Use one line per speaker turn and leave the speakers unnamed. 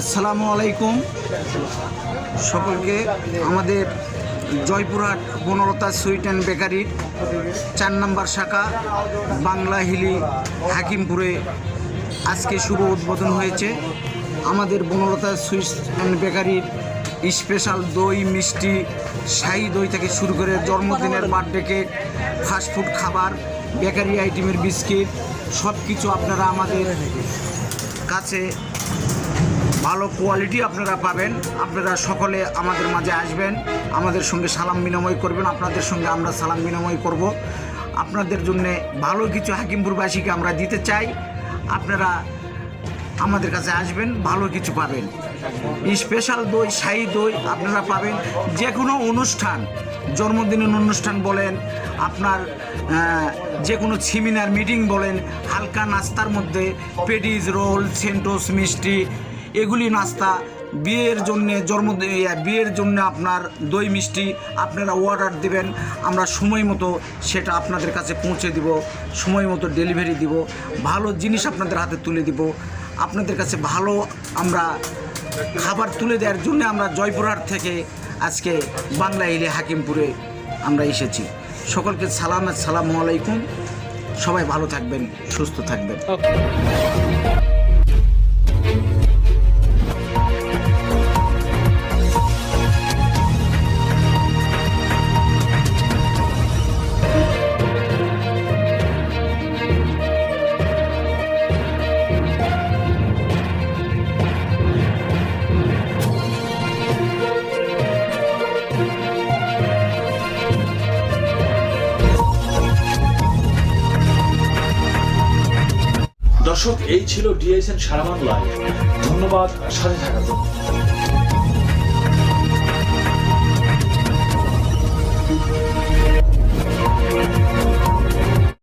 আসসালামু আলাইকুম। সকলকে আমাদের জয়পুরহাট বনলতা সুইট অ্যান্ড বেকারির চার নম্বর শাখা বাংলা হিলি হাকিমপুরে আজকে শুভ উদ্বোধন হয়েছে। আমাদের বনলতা সুইট অ্যান্ড বেকারির স্পেশাল দই, মিষ্টি, শাহি দই থেকে শুরু করে জন্মদিনের বার্থডে কেক ফাস্টফুড খাবার, বেকারি আইটেমের বিস্কিট সব কিছু আপনারা আমাদের কাছে ভালো কোয়ালিটি আপনারা পাবেন। আপনারা সকলে আমাদের মাঝে আসবেন, আমাদের সঙ্গে সালাম বিনিময় করবেন, আপনাদের সঙ্গে আমরা সালাম বিনিময় করব। আপনাদের জন্য ভালো কিছু হাকিমপুরবাসীকে আমরা দিতে চাই। আপনারা আমাদের কাছে আসবেন, ভালো কিছু পাবেন। স্পেশাল দই, শাহি দই আপনারা পাবেন। যে কোনো অনুষ্ঠান, জন্মদিনের অনুষ্ঠান বলেন, আপনার যে কোনো সেমিনার মিটিং বলেন, হালকা নাস্তার মধ্যে পেডিজ রোল, সেন্টোস মিষ্টি এগুলি নাস্তা বিয়ের জন্যে ইয়া, বিয়ের জন্য আপনার দই মিষ্টি আপনারা অর্ডার দিবেন আমরা সময় মতো সেটা আপনাদের কাছে পৌঁছে দিব সময় মতো ডেলিভারি দিব ভালো জিনিস আপনাদের হাতে তুলে দিব আপনাদের কাছে ভালো আমরা খাবার তুলে দেওয়ার জন্য আমরা জয়পুরহাট থেকে আজকে বাংলা এলে হাকিমপুরে আমরা এসেছি। সকলকে সালাম সালামু আলাইকুম। সবাই ভালো থাকবেন সুস্থ থাকবেন।
দর্শক এই ছিল ডিএসএন সারা বাংলায় ধন্যবাদ সাথে থাকার জন্য।